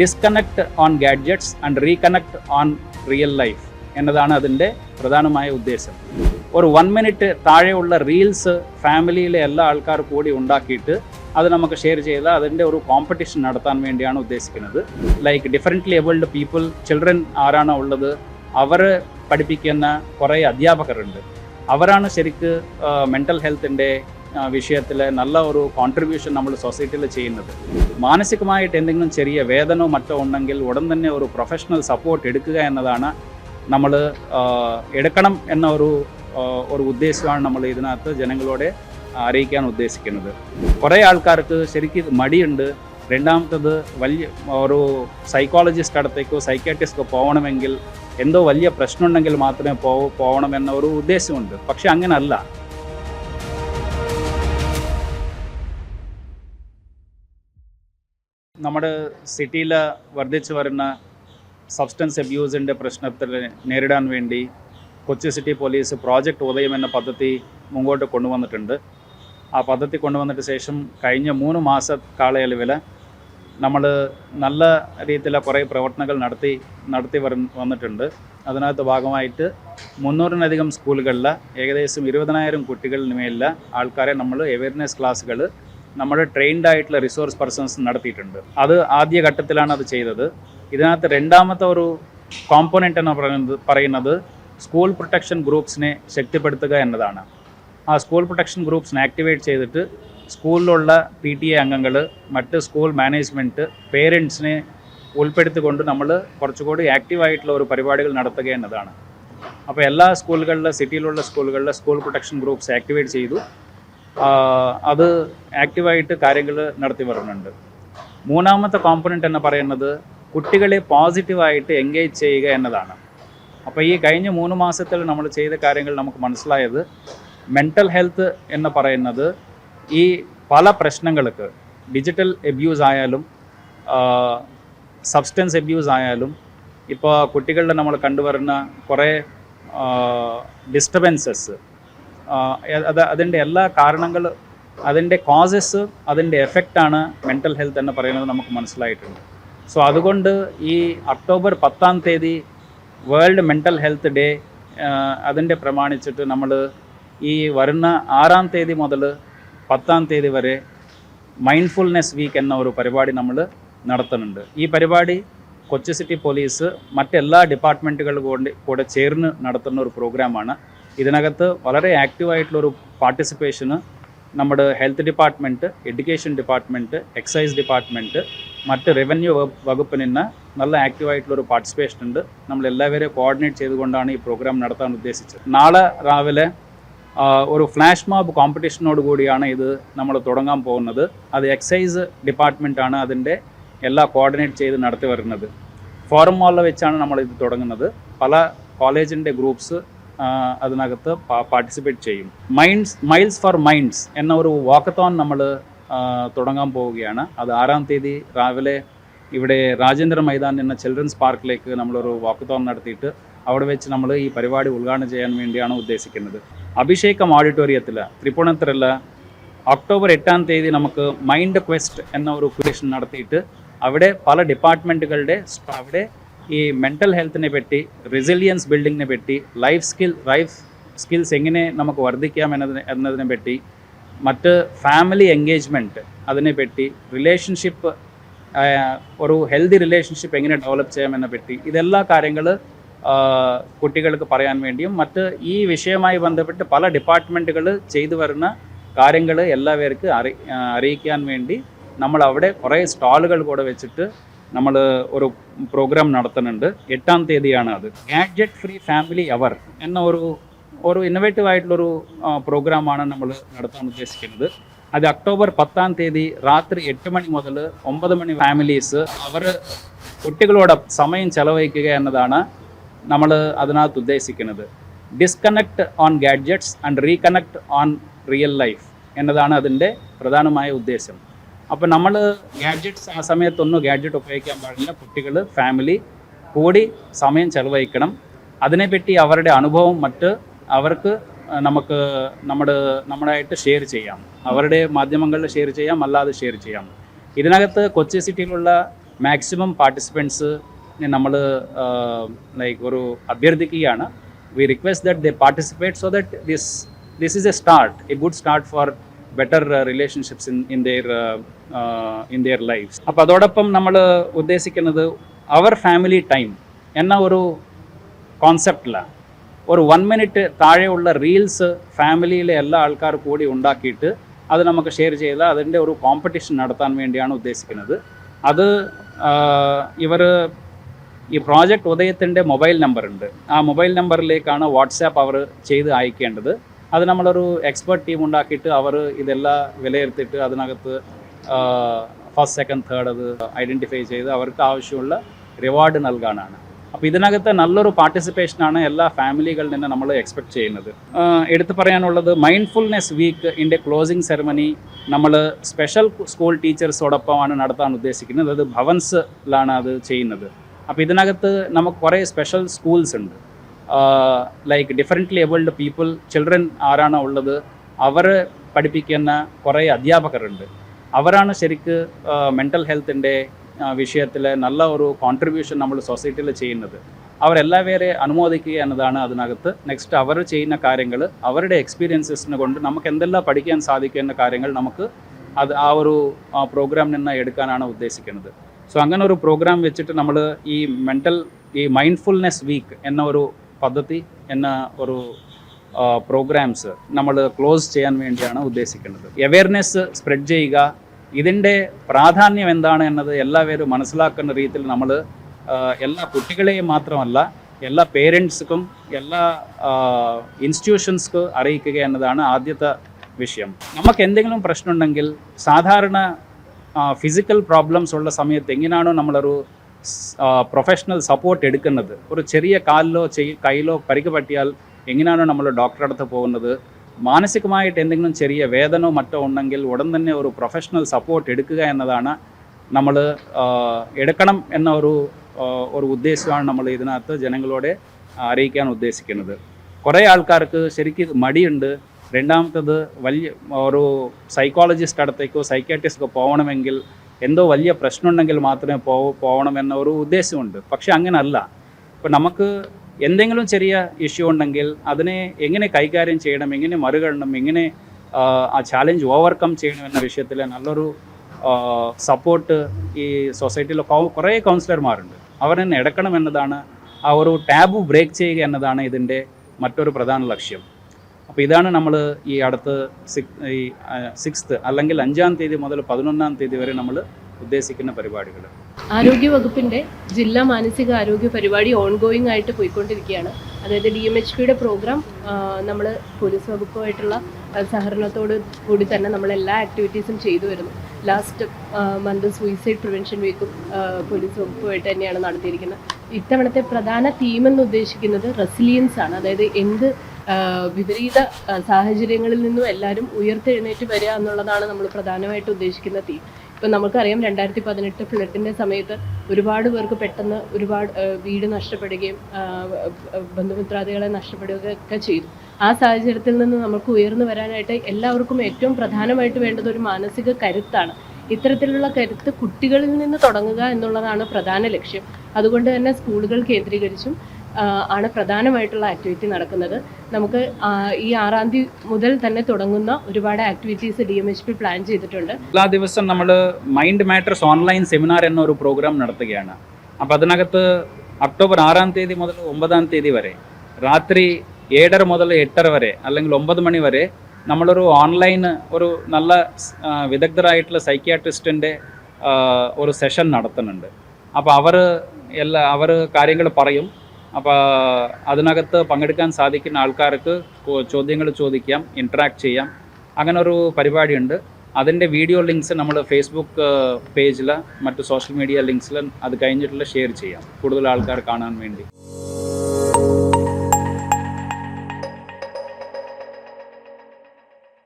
Disconnect on gadgets and reconnect on real life എന്നതാണ് അതിന്റെ പ്രധാനമായ ഉദ്ദേശം. ഒരു വൺ മിനിറ്റ് താഴെയുള്ള റീൽസ് ഫാമിലിയിലെ എല്ലാ ആൾക്കാർ കൂടി ഉണ്ടാക്കിയിട്ട് അത് നമുക്ക് ഷെയർ ചെയ്ത് അതിന്റെ ഒരു കോമ്പറ്റീഷൻ നടത്താൻ വേണ്ടിയാണ് ഉദ്ദേശിക്കുന്നത്. Like differently abled people children ആരാണോ ഉള്ളത് അവർ പഠിപ്പിക്കുന്ന കുറേ അധ്യാപകരുണ്ട്. അവരാണ് ശരിക്ക് മെന്റൽ ഹെൽത്തിന്റെ വിഷയത്തിൽ നല്ല ഒരു കോൺട്രിബ്യൂഷൻ നമ്മൾ സൊസൈറ്റിയിൽ ചെയ്യുന്നത്. മാനസികമായിട്ട് എന്തെങ്കിലും ചെറിയ വേദനയോ മറ്റോ ഉണ്ടെങ്കിൽ ഉടൻ തന്നെ ഒരു പ്രൊഫഷണൽ സപ്പോർട്ട് എടുക്കുക എന്നതാണ് നമ്മൾ എടുക്കണം എന്ന ഒരു ഒരു ഉദ്ദേശമാണ് നമ്മൾ ഇതിനകത്ത് ജനങ്ങളോട് അറിയിക്കാൻ ഉദ്ദേശിക്കുന്നത്. കുറേ ആൾക്കാർക്ക് ശരിക്കും മടിയുണ്ട്. രണ്ടാമത്തത് വലിയ ഒരു സൈക്കോളജിസ്റ്റ് അടുത്തേക്കോ സൈക്കാട്രിസ്റ്റോ പോകണമെങ്കിൽ എന്തോ വലിയ പ്രശ്നമുണ്ടെങ്കിൽ മാത്രമേ പോ പോകണം എന്ന ഒരു ഉദ്ദേശമുണ്ട്. പക്ഷെ അങ്ങനല്ല. നമ്മുടെ സിറ്റിയിൽ വർദ്ധിച്ചു വരുന്ന സബ്സ്റ്റൻസ് അബ്യൂസിന്റെ പ്രശ്നത്തിൽ നേരിടാൻ വേണ്ടി കൊച്ചി സിറ്റി പോലീസ് പ്രോജക്റ്റ് ഉദയം എന്ന പദ്ധതി മുമ്പോട്ട് കൊണ്ടുവന്നിട്ടുണ്ട്. ആ പദ്ധതി കൊണ്ടുവന്നിട്ട് ശേഷം കഴിഞ്ഞ മൂന്ന് മാസ കാലയളവിൽ നമ്മൾ നല്ല രീതിയിലുള്ള കുറേ പ്രവർത്തനങ്ങൾ നടത്തി നടത്തി വര വന്നിട്ടുണ്ട്. അതിനകത്ത് ഭാഗമായിട്ട് മുന്നൂറിനധികം സ്കൂളുകളിൽ ഏകദേശം ഇരുപതിനായിരം കുട്ടികളിന് മേലിൽ ആൾക്കാരെ നമ്മൾ അവയർനെസ് ക്ലാസ്സുകൾ നമ്മൾ ട്രെയിൻഡ് ആയിട്ടുള്ള റിസോഴ്സ് പേഴ്സൺസ് നടത്തിയിട്ടുണ്ട്. അത് ആദ്യ ഘട്ടത്തിലാണ് അത് ചെയ്തത്. ഇതിനകത്ത് രണ്ടാമത്തെ ഒരു കോമ്പോണന്റ് എന്ന് പറയുന്നത് പറയുന്നത് സ്കൂൾ പ്രൊട്ടക്ഷൻ ഗ്രൂപ്പ്സിനെ ശക്തിപ്പെടുത്തുക എന്നതാണ്. ആ സ്കൂൾ പ്രൊട്ടക്ഷൻ ഗ്രൂപ്പ്സിനെ ആക്ടിവേറ്റ് ചെയ്തിട്ട് സ്കൂളിലുള്ള പി ടി എ അംഗങ്ങൾ മറ്റ് സ്കൂൾ മാനേജ്മെന്റ് പേരൻസിനെ ഉൾപ്പെടുത്തിക്കൊണ്ട് നമ്മൾ കുറച്ചുകൂടി ആക്റ്റീവായിട്ടുള്ള ഒരു പരിപാടികൾ നടത്തുക എന്നതാണ്. അപ്പോൾ എല്ലാ സ്കൂളുകളിലെ സിറ്റിയിലുള്ള സ്കൂളുകളിലെ സ്കൂൾ പ്രൊട്ടക്ഷൻ ഗ്രൂപ്പ്സ് ആക്ടിവേറ്റ് ചെയ്തു. അത് ആക്റ്റീവായിട്ട് കാര്യങ്ങൾ നടത്തി വരുന്നുണ്ട്. മൂന്നാമത്തെ കോമ്പണന്റ് എന്ന് പറയുന്നത് കുട്ടികളെ പോസിറ്റീവായിട്ട് എൻഗേജ് ചെയ്യുക എന്നതാണ്. അപ്പോൾ ഈ കഴിഞ്ഞ മൂന്ന് മാസത്തിൽ നമ്മൾ ചെയ്ത കാര്യങ്ങൾ നമുക്ക് മനസ്സിലായത് മെന്റൽ ഹെൽത്ത് എന്ന് പറയുന്നത് ഈ പല പ്രശ്നങ്ങൾക്ക് ഡിജിറ്റൽ എബ്യൂസ് ആയാലും സബ്സ്റ്റൻസ് എബ്യൂസ് ആയാലും ഇപ്പോൾ കുട്ടികളുടെ നമ്മൾ കണ്ടുവരുന്ന കുറേ ഡിസ്റ്റർബൻസസ് അത് അതിന്റെ എല്ലാ കാരണങ്ങൾ അതിന്റെ കോസസ് അതിന്റെ എഫക്റ്റാണ് മെന്റൽ ഹെൽത്ത് എന്ന് പറയുന്നത് നമുക്ക് മനസ്സിലായിട്ടുണ്ട്. സോ അതുകൊണ്ട് ഈ ഒക്ടോബർ പത്താം തീയതി വേൾഡ് മെന്റൽ ഹെൽത്ത് ഡേ അതിന്റെ പ്രമാണിച്ചിട്ട് നമ്മൾ ഈ വരുന്ന ആറാം തീയതി മുതൽ പത്താം തീയതി വരെ മൈൻഡ്ഫുൾനെസ് വീക്ക് എന്ന ഒരു പരിപാടി നമ്മൾ നടത്തുന്നുണ്ട്. ഈ പരിപാടി കൊച്ചി സിറ്റി പോലീസ് മറ്റെല്ലാ ഡിപ്പാർട്ട്മെന്റുകളും കൂടെ കൂടെ ചേർന്ന് നടത്തുന്ന ഒരു പ്രോഗ്രാമാണ് ഇതിനകത്ത് വളരെ ആക്റ്റീവായിട്ടുള്ളൊരു പാർട്ടിസിപ്പേഷന് നമ്മുടെ health department education department excise department മറ്റ് റവന്യൂ വകുപ്പിൽ നിന്ന് നല്ല ആക്റ്റീവായിട്ടുള്ളൊരു പാർട്ടിസിപ്പേഷൻ ഉണ്ട്. നമ്മൾ എല്ലാവരെയും കോർഡിനേറ്റ് ചെയ്തുകൊണ്ടാണ് ഈ പ്രോഗ്രാം നടത്താൻ ഉദ്ദേശിച്ചത്. നാളെ രാവിലെ ഒരു ഫ്ലാഷ് മോബ് കോമ്പറ്റീഷനോട് കൂടിയാണ് ഇത് നമ്മൾ തുടങ്ങാൻ പോകുന്നത്. അത് എക്സൈസ് ഡിപ്പാർട്ട്മെന്റാണ് അതിന്റെ എല്ലാ കോർഡിനേറ്റ് ചെയ്ത് നടത്തി വരുന്നത്. ഫോറം മാളിൽ വെച്ചാണ് നമ്മൾ ഇത് തുടങ്ങുന്നത്. പല കോളേജിന്റെ ഗ്രൂപ്പ്സ് അതിനകത്ത് പാർട്ടിസിപ്പേറ്റ് ചെയ്യും. മൈൻഡ്സ് മൈൽസ് ഫോർ മൈൻഡ്സ് എന്ന ഒരു വാക്കത്തോൺ നമ്മൾ തുടങ്ങാൻ പോവുകയാണ്. അത് ആറാം തീയതി രാവിലെ ഇവിടെ രാജേന്ദ്ര മൈതാൻ എന്ന ചിൽഡ്രൻസ് പാർക്കിലേക്ക് നമ്മളൊരു വാക്കത്തോൺ നടത്തിയിട്ട് അവിടെ വെച്ച് നമ്മൾ ഈ പരിപാടി ഉദ്ഘാടനം ചെയ്യാൻ വേണ്ടിയാണ് ഉദ്ദേശിക്കുന്നത്. അഭിഷേകം ഓഡിറ്റോറിയത്തിൽ തൃപ്പൂണിത്തുറയിൽ ഒക്ടോബർ എട്ടാം തീയതി നമുക്ക് മൈൻഡ് ക്വസ്റ്റ് എന്ന ഒരു ക്വസ്റ്റൻ നടത്തിയിട്ട് അവിടെ പല ഡിപ്പാർട്ട്മെന്റുകളുടെ അവിടെ ഈ മെന്റൽ ഹെൽത്തിനെ പറ്റി റെസിലിയൻസ് ബിൽഡിങ്ങിനെ പറ്റി ലൈഫ് സ്കിൽ ലൈഫ് സ്കിൽസ് എങ്ങനെ നമുക്ക് വർദ്ധിക്കാം എന്നതിനെ എന്നതിനെ പറ്റി മറ്റ് ഫാമിലി എൻഗേജ്മെന്റ് അതിനെപ്പറ്റി റിലേഷൻഷിപ്പ് ഒരു ഹെൽത്തി റിലേഷൻഷിപ്പ് എങ്ങനെ ഡെവലപ്പ് ചെയ്യാമെന്നെ പറ്റി ഇതെല്ലാ കാര്യങ്ങൾ കുട്ടികൾക്ക് പറയാൻ വേണ്ടിയും മറ്റ് ഈ വിഷയവുമായി ബന്ധപ്പെട്ട് പല ഡിപ്പാർട്ട്മെന്റുകൾ ചെയ്തു വരുന്ന കാര്യങ്ങൾ എല്ലാവർക്കും അറി അറിയിക്കാൻ വേണ്ടി നമ്മൾ അവിടെ കുറേ സ്റ്റാളുകൾ കൂടെ വെച്ചിട്ട് നമ്മൾ ഒരു പ്രോഗ്രാം നടത്തുന്നുണ്ട്. എട്ടാം തീയതിയാണ് അത്. ഗാഡ്ജറ്റ് ഫ്രീ ഫാമിലി അവർ എന്ന ഒരു ഒരു ഇന്നോവേറ്റീവ് ആയിട്ടുള്ളൊരു പ്രോഗ്രാമാണ് നമ്മൾ നടത്താൻ ഉദ്ദേശിക്കുന്നത്. അത് ഒക്ടോബർ പത്താം തീയതി രാത്രി എട്ട് മണി മുതൽ ഒമ്പത് മണി ഫാമിലീസ് അവർ കുട്ടികളോട് സമയം ചെലവഴിക്കുക എന്നതാണ് നമ്മൾ അതിനകത്ത് ഉദ്ദേശിക്കുന്നത്. Disconnect on gadgets and reconnect on real life എന്നതാണ് അതിന്റെ പ്രധാനമായ ഉദ്ദേശം. അപ്പോൾ നമ്മൾ ഗാഡ്ജറ്റ്സ് ആ സമയത്തൊന്നും ഗാഡ്ജറ്റ് ഉപയോഗിക്കാൻ പാടില്ല. കുട്ടികൾ ഫാമിലി കൂടി സമയം ചെലവഴിക്കണം. അതിനെപ്പറ്റി അവരുടെ അനുഭവം മറ്റ് അവർക്ക് നമുക്ക് നമ്മുടെ നമ്മളായിട്ട് ഷെയർ ചെയ്യാം. അവരുടെ മാധ്യമങ്ങളിൽ ഷെയർ ചെയ്യാം അല്ലാതെ ഷെയർ ചെയ്യാം. ഇതിനകത്ത് കൊച്ചി സിറ്റിയിലുള്ള മാക്സിമം പാർട്ടിസിപ്പൻസ് നമ്മൾ ലൈക്ക് ഒരു അഭ്യർത്ഥിക്കുകയാണ്. We request that they participate so that this this is a start a good start for better relationships in in their in their lifes അപ്പോൾ അതോടൊപ്പം നമ്മൾ ഉദ്ദേശിക്കുന്നത് അവർ ഫാമിലി ടൈം എന്ന ഒരു കോൺസെപ്റ്റിലാണ് ഒരു വൺ മിനിറ്റ് താഴെയുള്ള റീൽസ് ഫാമിലിയിലെ എല്ലാ ആൾക്കാർ കൂടി ഉണ്ടാക്കിയിട്ട് അത് നമുക്ക് ഷെയർ ചെയ്ത് അതിന്റെ ഒരു കോമ്പറ്റീഷൻ നടത്താൻ വേണ്ടിയാണ് ഉദ്ദേശിക്കുന്നത്. അത് ഇവർ ഈ പ്രോജക്റ്റ് ഉദയത്തിന്റെ മൊബൈൽ നമ്പറുണ്ട് ആ മൊബൈൽ നമ്പറിലേക്കാണ് വാട്സാപ്പ് അവർ ചെയ്ത് അയക്കേണ്ടത്. അത് നമ്മളൊരു എക്സ്പേർട്ട് ടീം ഉണ്ടാക്കിയിട്ട് അവർ ഇതെല്ലാം വിലയിരുത്തിയിട്ട് അതിനകത്ത് ഫസ്റ്റ് സെക്കൻഡ് തേർഡ് അത് ഐഡന്റിഫൈ ചെയ്ത് അവർക്ക് ആവശ്യമുള്ള റിവാർഡ് നൽകാനാണ്. അപ്പോൾ ഇതിനകത്ത് നല്ലൊരു പാർട്ടിസിപ്പേഷനാണ് എല്ലാ ഫാമിലികളിൽ നിന്ന് നമ്മൾ എക്സ്പെക്ട് ചെയ്യുന്നത്. എടുത്തു പറയാനുള്ളത് മൈൻഡ്ഫുൾനെസ് വീക്ക് ഇന്റെ ക്ലോസിംഗ് സെറമണി നമ്മൾ സ്പെഷ്യൽ സ്കൂൾ ടീച്ചേഴ്സോടൊപ്പമാണ് നടത്താൻ ഉദ്ദേശിക്കുന്നത്. അത് ഭവൻസിലാണ് അത് ചെയ്യുന്നത്. അപ്പോൾ ഇതിനകത്ത് നമുക്ക് കുറേ സ്പെഷ്യൽ സ്കൂൾസ് ഉണ്ട്. Like differently abled people children ആരാണോ ഉള്ളത് അവർ പഠിപ്പിക്കുന്ന കുറേ അധ്യാപകരുണ്ട്. അവരാണ് ശരിക്ക് മെന്റൽ ഹെൽത്തിന്റെ വിഷയത്തിൽ നല്ല ഒരു കോൺട്രിബ്യൂഷൻ നമ്മൾ സൊസൈറ്റിയിൽ ചെയ്യുന്നത്. അവരെല്ലാ പേരെ അനുമോദിക്കുക എന്നതാണ് അതിനകത്ത്. നെക്സ്റ്റ് അവർ ചെയ്യുന്ന കാര്യങ്ങൾ അവരുടെ എക്സ്പീരിയൻസസിനെ കൊണ്ട് നമുക്ക് എന്തെല്ലാം പഠിക്കാൻ സാധിക്കുന്ന കാര്യങ്ങൾ നമുക്ക് അത് ആ ഒരു പ്രോഗ്രാം നിന്ന് എടുക്കാനാണ് ഉദ്ദേശിക്കുന്നത്. സോ അങ്ങനെ ഒരു പ്രോഗ്രാം വെച്ചിട്ട് നമ്മൾ ഈ മെന്റൽ ഈ മൈൻഡ്ഫുൾനെസ് വീക്ക് എന്ന ഒരു പദ്ധതി എന്ന ഒരു പ്രോഗ്രാംസ് നമ്മൾ ക്ലോസ് ചെയ്യാൻ വേണ്ടിയാണ് ഉദ്ദേശിക്കുന്നത്. അവയർനെസ് സ്പ്രെഡ് ചെയ്യുക. ഇതിന്റെ പ്രാധാന്യം എന്താണ് എന്നത് എല്ലാവരും മനസ്സിലാക്കുന്ന രീതിയിൽ നമ്മൾ എല്ലാ കുട്ടികളെയും മാത്രമല്ല എല്ലാ പേരൻസ്ക്കും എല്ലാ ഇൻസ്റ്റിറ്റ്യൂഷൻസ്ക്ക് അറിയിക്കുക എന്നതാണ് ആദ്യത്തെ വിഷയം. നമുക്ക് എന്തെങ്കിലും പ്രശ്നമുണ്ടെങ്കിൽ സാധാരണ ഫിസിക്കൽ പ്രോബ്ലംസ് ഉള്ള സമയത്ത് എങ്ങനെയാണോ നമ്മളൊരു പ്രൊഫഷണൽ സപ്പോർട്ട് എടുക്കുന്നത്. ഒരു ചെറിയ കാലിലോ കയ്യിലോ പരിക്ക് പറ്റിയാൽ എങ്ങനെയാണോ നമ്മൾ ഡോക്ടറെ അടുത്ത് പോകുന്നത്? മാനസികമായിട്ട് എന്തെങ്കിലും ചെറിയ വേദനയോ മറ്റോ ഉണ്ടെങ്കിൽ ഉടൻ തന്നെ ഒരു പ്രൊഫഷണൽ സപ്പോർട്ട് എടുക്കുക എന്നതാണ് നമ്മൾ എടുക്കണം എന്ന ഒരു ഒരു ഉദ്ദേശമാണ് നമ്മൾ ഇതിനകത്ത് ജനങ്ങളോട് അറിയിക്കാൻ ഉദ്ദേശിക്കുന്നത്. കുറേ ആൾക്കാർക്ക് ശരിക്കും മടിയുണ്ട്. രണ്ടാമത്തത് വലിയ ഒരു സൈക്കോളജിസ്റ്റ് അടുത്തേക്കോ സൈക്കാട്രിസ്റ്റോ പോകണമെങ്കിൽ എന്തോ വലിയ പ്രശ്നമുണ്ടെങ്കിൽ മാത്രമേ പോ പോകണമെന്ന ഒരു ഉദ്ദേശമുണ്ട്. പക്ഷെ അങ്ങനല്ല. ഇപ്പം നമുക്ക് എന്തെങ്കിലും ചെറിയ ഇഷ്യൂ ഉണ്ടെങ്കിൽ അതിനെ എങ്ങനെ കൈകാര്യം ചെയ്യണം എങ്ങനെ മറികടണം എങ്ങനെ ആ, ചാലഞ്ച് ഓവർകം ചെയ്യണം എന്ന വിഷയത്തിൽ നല്ലൊരു സപ്പോർട്ട് ഈ സൊസൈറ്റിയിൽ കുറേ കൗൺസിലർമാരുണ്ട് അവരെന്നെ എടുക്കണം എന്നതാണ് ആ ഒരു ടാബു ബ്രേക്ക് ചെയ്യുക എന്നതാണ് ഇതിന്റെ മറ്റൊരു പ്രധാന ലക്ഷ്യം. അപ്പോൾ ഇതാണ് നമ്മൾ ഈ അടുത്ത് സിക്സ് ഈ അല്ലെങ്കിൽ അഞ്ചാം തീയതി മുതൽ പതിനൊന്നാം തീയതി വരെ നമ്മൾ ഉദ്ദേശിക്കുന്ന പരിപാടികൾ ആരോഗ്യ വകുപ്പിന്റെ ജില്ലാ മാനസിക ആരോഗ്യ പരിപാടി ഓൺഗോയിങ് ആയിട്ട് പോയിക്കൊണ്ടിരിക്കുകയാണ്. അതായത് ഡി എം എച്ച് പിയുടെ പ്രോഗ്രാം നമ്മൾ പോലീസ് വകുപ്പുമായിട്ടുള്ള സഹകരണത്തോട് കൂടി തന്നെ നമ്മൾ എല്ലാ ആക്ടിവിറ്റീസും ചെയ്തു വരുന്നു. ലാസ്റ്റ് മന്ത് സൂയിസൈഡ് പ്രിവെൻഷൻ വീക്കും പോലീസ് വകുപ്പുമായിട്ട് തന്നെയാണ് നടത്തിയിരിക്കുന്നത്. ഇത്തവണത്തെ പ്രധാന തീം എന്ന് ഉദ്ദേശിക്കുന്നത് റെസിലിയൻസ് ആണ്. അതായത് എന്ത് വിപരീത സാഹചര്യങ്ങളിൽ നിന്നും എല്ലാവരും ഉയർത്തെഴുന്നേറ്റ് വരിക എന്നുള്ളതാണ് നമ്മൾ പ്രധാനമായിട്ട് ഉദ്ദേശിക്കുന്ന തീം ഇപ്പം നമുക്കറിയാം രണ്ടായിരത്തി പതിനെട്ട് ഫ്ലഡിന്റെ സമയത്ത് ഒരുപാട് പേർക്ക് പെട്ടെന്ന് ഒരുപാട് വീട് നഷ്ടപ്പെടുകയും ബന്ധുമിത്രാദികളെ നഷ്ടപ്പെടുകയൊക്കെ ചെയ്തു. ആ സാഹചര്യത്തിൽ നിന്ന് നമുക്ക് ഉയർന്നു വരാനായിട്ട് എല്ലാവർക്കും ഏറ്റവും പ്രധാനമായിട്ട് വേണ്ടത് ഒരു മാനസിക കരുത്താണ്. ഇത്തരത്തിലുള്ള കരുത്ത് കുട്ടികളിൽ നിന്ന് തുടങ്ങുക എന്നുള്ളതാണ് പ്രധാന ലക്ഷ്യം. അതുകൊണ്ട് തന്നെ സ്കൂളുകൾ കേന്ദ്രീകരിച്ചും ആണ് പ്രധാനമായിട്ടുള്ള ആക്ടിവിറ്റി നടക്കുന്നത്. നമുക്ക് ഈ ആറാം തീയതി മുതൽ തന്നെ തുടങ്ങുന്ന ഒരുപാട് activities D M H P plan ചെയ്തിട്ടുണ്ട്. എല്ലാ ദിവസം നമ്മൾ മൈൻഡ് മാറ്റേഴ്സ് ഓൺലൈൻ സെമിനാർ എന്ന ഒരു പ്രോഗ്രാം നടത്തുകയാണ്. അപ്പോൾ അതിനകത്ത് ഒക്ടോബർ ആറാം തീയതി മുതൽ ഒമ്പതാം തീയതി വരെ രാത്രി ഏഴര മുതൽ എട്ടര വരെ അല്ലെങ്കിൽ ഒമ്പത് മണി വരെ നമ്മളൊരു ഓൺലൈൻ ഒരു നല്ല വിദഗ്ധരായിട്ടുള്ള സൈക്യാട്രിസ്റ്റിന്റെ ഒരു സെഷൻ നടത്തുന്നുണ്ട്. അപ്പോൾ അവർ എല്ലാ അവർ കാര്യങ്ങൾ പറയും. അപ്പോൾ അതിനകത്ത് പങ്കെടുക്കാൻ സാധിക്കുന്ന ആൾക്കാർക്ക് ചോദ്യങ്ങൾ ചോദിക്കാം ഇൻട്രാക്ട് ചെയ്യാം. അങ്ങനെ ഒരു പരിപാടിയുണ്ട്. അതിന്റെ വീഡിയോ ലിങ്ക്സ് നമ്മൾ ഫേസ്ബുക്ക് പേജിൽ മറ്റ് സോഷ്യൽ മീഡിയ ലിങ്ക്സിൽ അത് കഴിഞ്ഞിട്ടുള്ള ഷെയർ ചെയ്യാം. കൂടുതൽ ആൾക്കാർ കാണാൻ വേണ്ടി.